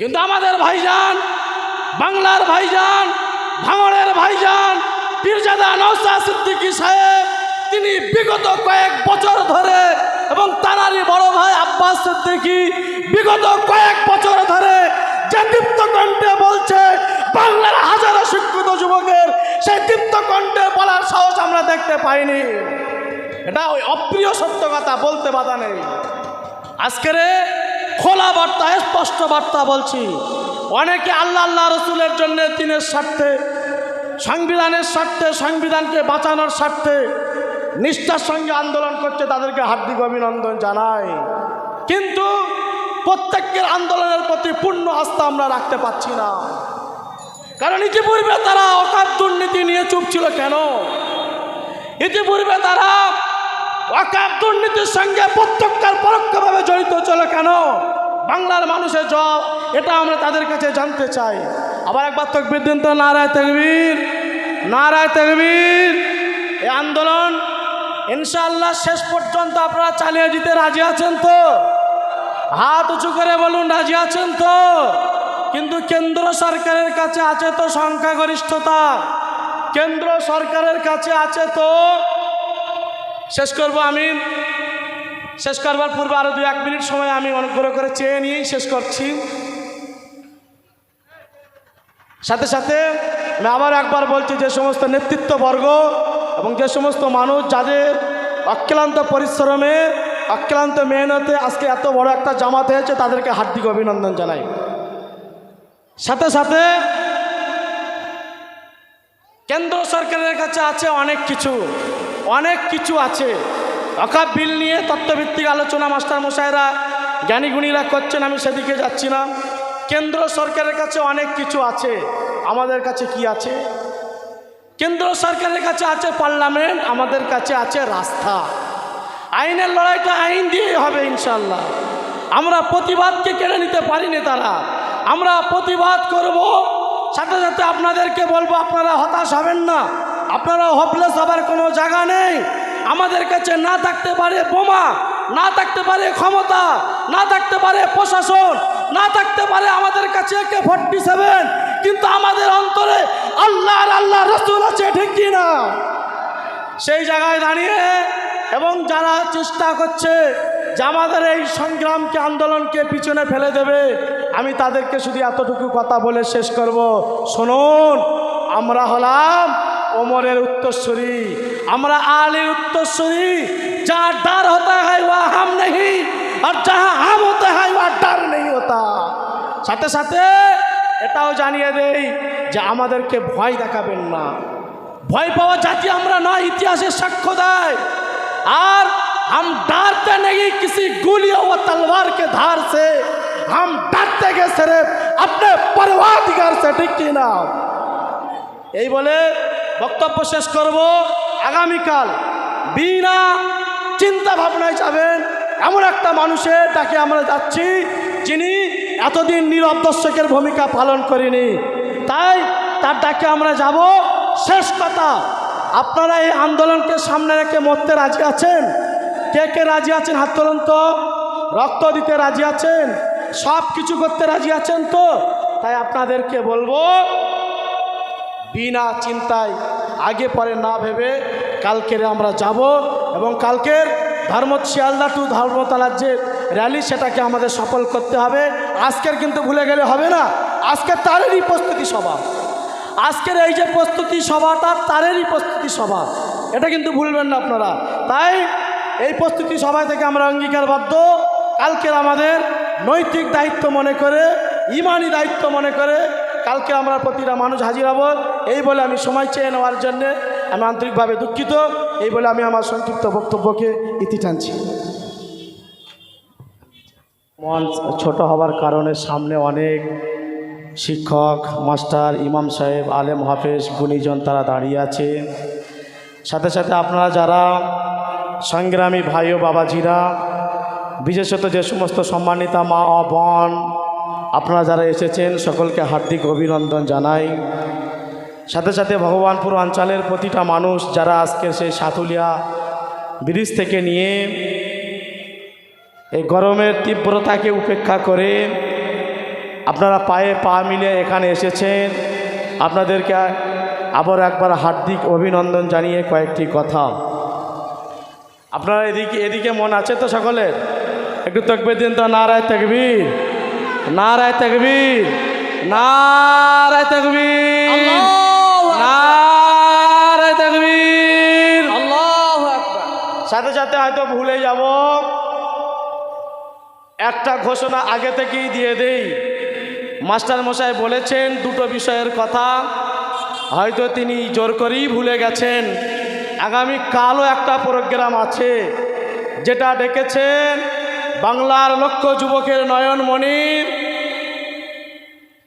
কিন্তু আমাদের ভাইজান, বাংলার ভাইজান, ভাঙড়ের ভাইজান, পীরজাদা নৌসা সিদ্দিকী সাহেব, তিনি বিগত কয়েক বছর ধরে এবং তারারই বড় ভাই আব্বাস সিদ্দিকী বিগত কয়েক বছর ধরে যে দীপ্ত কণ্ঠে বলছে, বাংলার হাজারো শিক্ষিত যুবকের সেই দীপ্ত কণ্ঠে বলার সাহস আমরা দেখতে পাইনি। এটা ওই অপ্রিয় সত্য কথা বলতে বাধা নেই। আজকের খোলা বার্তা, স্পষ্ট বার্তা বলছি। অনেকে আল্লাহ আল্লাহ রসুলের জন্য দিনের স্বার্থে, সংবিধানের স্বার্থে, সংবিধানকে বাঁচানোর স্বার্থে নিষ্ঠার সঙ্গে আন্দোলন করছে, তাদেরকে হার্দিক অভিনন্দন জানাই। কিন্তু প্রত্যেকের আন্দোলনের প্রতি পূর্ণ আস্থা আমরা রাখতে পারছি না। কারণ ইতিপূর্বে তারা অকাপ দুর্নীতি নিয়ে চুপ ছিল কেন? ইতিপূর্বে তারা ওয়াকাব দুর্নীতির সঙ্গে প্রত্যক্ষার পরোক্ষভাবে জড়িত ছিল কেন? বাংলার মানুষের জব, এটা আমরা তাদের কাছে জানতে চাই। আবার একবার তকবির দিন তো নারায় তকবীর নারায় তকবীর। এই আন্দোলন ইনশাআল্লাহ শেষ পর্যন্ত আপনারা চালিয়ে দিতে রাজি আছেন তো? হাত উঁচু করে বলুন, রাজি আছেন তো? কিন্তু কেন্দ্র সরকারের কাছে আছে তো সংখ্যাগরিষ্ঠতা। কেন্দ্র সরকারের কাছে আছে তো? শেষ করব আমি শেষ করবার পূর্বে আরও দু এক মিনিট সময় আমি অনুগ্রহ করে চেয়ে নিয়েই শেষ করছি। সাথে সাথে আমি আবার একবার বলছি, যে সমস্ত নেতৃত্ববর্গ এবং যে সমস্ত মানুষ যাদের অক্লান্ত পরিশ্রমে, অক্লান্ত মেহনতে আজকে এত বড় একটা জামাত হয়েছে, তাদেরকে হার্দিক অভিনন্দন জানাই। সাথে সাথে কেন্দ্র সরকারের কাছে আছে অনেক কিছু অনেক কিছু আছে। অকাপ বিল নিয়ে তত্ত্বভিত্তিক আলোচনা মাস্টার মশাইরা জ্ঞানীগুণীরা করছেন, আমি সেদিকে যাচ্ছি না। কেন্দ্র সরকারের কাছে অনেক কিছু আছে। আমাদের কাছে কি আছে? কেন্দ্র সরকারের কাছে আছে পার্লামেন্ট, আমাদের কাছে আছে রাস্তা। আইনের লড়াইটা আইন দিয়েই হবে ইনশাল্লাহ আমরা প্রতিবাদকে কেড়ে নিতে পারিনি তারা। আমরা প্রতিবাদ করব, সাথে সাথে আপনাদেরকে বলব, আপনারা হতাশ হবেন না। আপনারা হোপলেস হবার কোনো জায়গা নেই। আমাদের কাছে না থাকতে পারে বোমা, না থাকতে পারে ক্ষমতা, না থাকতে পারে প্রশাসন, না থাকতে পারে আমাদের কাছে একে ফর্টি সেভেন কিন্তু আমাদের অন্তরে আল্লাহ আর আল্লাহ রসুল আছে, ঠিক কি না সেই জায়গায় দাঁড়িয়ে এবং যারা চেষ্টা করছে যে আমাদের এই সংগ্রামকে, আন্দোলনকে পিছনে ফেলে দেবে, আমি তাদেরকে শুধু এতটুকু কথা বলে শেষ করব। শুনুন, আমরা হলাম ওমরের উত্তরস্বরী আমরা আলীর উত্তরস্বরী যা ডার হতা হয় ওয়া হাম নেই আর যাহা হাম হতে হয় ওয়া ডার নেই হতা সাথে সাথে এটাও জানিয়ে দেই যে আমাদেরকে ভয় দেখাবেন না ভয় পাওয়া জাতি আমরা নয় ইতিহাসের সাক্ষ্য দেয় আর हम डरते नहीं किसी गोलियों व तलवार के धार से हम डरते के सिर्फ अपने परवादिगार से ঠিক কি না এই বলে বক্তব্য শেষ করব। আগামীকাল বিনা চিন্তা ভাবনায় যাবেন। এমন একটা মানুষের ডাকে আমরা যাচ্ছি, যিনি এতদিন নীরব দর্শকের ভূমিকা পালন করিনি। তাই তার ডাকে আমরা যাব। শেষ কথা, আপনারা এই আন্দোলনকে সামনে রেখে মরতে রাজি আছেন? কে কে রাজি আছেন? হাত তোলুন রক্ত দিতে রাজি আছেন? সব কিছু করতে রাজি আছেন তো? তাই আপনাদেরকে বলব বিনা চিন্তায় আগে পরে না ভেবে কালকের আমরা যাব এবং কালকের ধর্ম শিয়ালদা টু ধর্মতলার যে র্যালি সেটাকে আমাদের সফল করতে হবে। আজকের কিন্তু ভুলে গেলে হবে না। আজকের তারেরই প্রস্তুতি সভা। আজকের এই যে প্রস্তুতি সভাটা তারেরই প্রস্তুতি সভা। এটা কিন্তু ভুলবেন না আপনারা। তাই এই প্রস্তুতি সভা থেকে আমরা অঙ্গীকারবদ্ধ। কালকের আমাদের নৈতিক দায়িত্ব মনে করে, ইমানি দায়িত্ব মনে করে কালকে আমরা প্রতিটা মানুষ হাজির হব। এই বলে আমি সময় চেয়ে নেওয়ার জন্যে আমি আন্তরিকভাবে দুঃখিত। এই বলে আমি আমার সংক্ষিপ্ত বক্তব্যকে ইতি টানছি। মন ছোট হবার কারণে সামনে অনেক শিক্ষক, মাস্টার, ইমাম সাহেব, আলেম, হাফেজ, গুণীজন তারা দাঁড়িয়ে আছে। সাথে সাথে আপনারা যারা সংগ্রামী ভাই ও বাবাজিরা, বিশেষত যে সমস্ত সম্মানিতা মা ও বোন, আপনারা যারা এসেছেন, সকলকে হার্দিক অভিনন্দন জানাই। সাথে সাথে ভগবানপুর অঞ্চলের প্রতিটা মানুষ যারা আজকের সেই সাতুলিয়া ব্রিজ থেকে নিয়ে এই গরমের তীব্রতাকে উপেক্ষা করে আপনারা পায়ে পা মিলে এখানে এসেছেন। আপনাদেরকে আবার একবার হার্দিক অভিনন্দন জানিয়ে কয়েকটি কথা। আপনারা এদিকে এদিকে মন আছে তো সকলের? একটু তকবির দিন তো, নারায় তকবীর নারায় তকবীর নারায় তকবীর। সাথে সাথে হয়তো ভুলে যাব। একটা ঘোষণা আগে থেকেই দিয়ে দেই। মাস্টার মশাই বলেছেন দুটো বিষয়ের কথা। হয়তো তিনি জোর করেই ভুলে গেছেন। আগামী কালও একটা প্রোগ্রাম আছে। যেটা ডেকেছেন বাংলার লক্ষ যুবকের নয়নমণির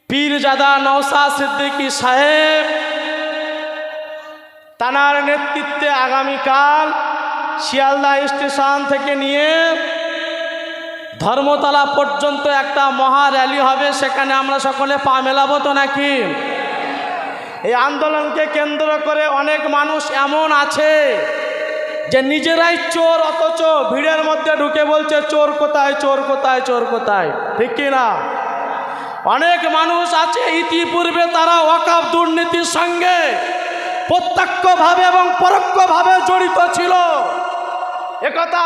পীরজাদা নওসা সিদ্দিকী সাহেব। তানার নেতৃত্বে আগামীকাল শিয়ালদা স্টেশন থেকে নিয়ে ধর্মতলা পর্যন্ত একটা মহা র্যালি হবে, সেখানে আমরা সকলে পা মেলাবো তো নাকি? এই আন্দোলনকে কেন্দ্র করে অনেক মানুষ এমন আছে যে নিজেরাই চোর, অথচ ভিড়ের মধ্যে ঢুকে বলছে, চোর কোথায় চোর কোথায় চোর কোথায়? ঠিক কি না? অনেক মানুষ আছে, ইতিপূর্বে তারা ওয়াকাব দুর্নীতির সঙ্গে প্রত্যক্ষভাবে এবং পরোক্ষভাবে জড়িত ছিল। একথা